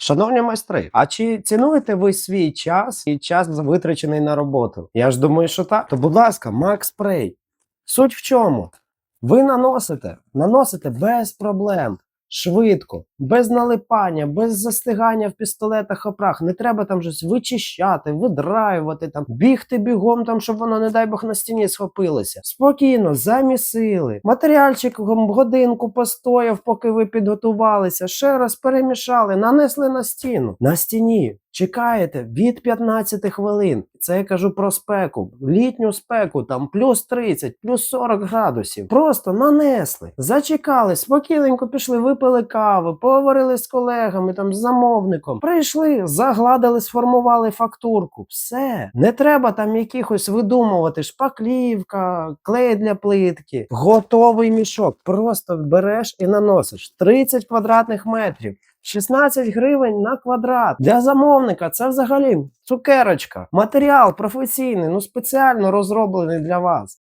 Шановні майстри, а чи цінуєте ви свій час і час витрачений на роботу? Я ж думаю, що так. То, будь ласка, Макспрей. Суть в чому? Ви наносите, наносите без проблем, швидко, без налипання, без застигання в пістолетах опрах. Не треба там щось вичищати, видраювати, там, бігти бігом, там, щоб воно, не дай Бог, на стіні схопилося. Спокійно, замісили. Матеріальчик годинку постояв, поки ви підготувалися. Ще раз перемішали, нанесли на стіну. На стіні. Чекаєте від 15 хвилин. Це я кажу про спеку. Літню спеку, там плюс 30, плюс 40 градусів. Просто нанесли, зачекали, спокійненько пішли, випили каву, поговорили з колегами, там з замовником. Прийшли, загладили, сформували фактурку. Все. Не треба там якихось видумувати шпаклівка, клей для плитки. Готовий мішок. Просто береш і наносиш 30 квадратних метрів. 16 гривень на квадрат. Для замовника це взагалі цукерочка. Матеріал професійний, ну спеціально розроблений для вас.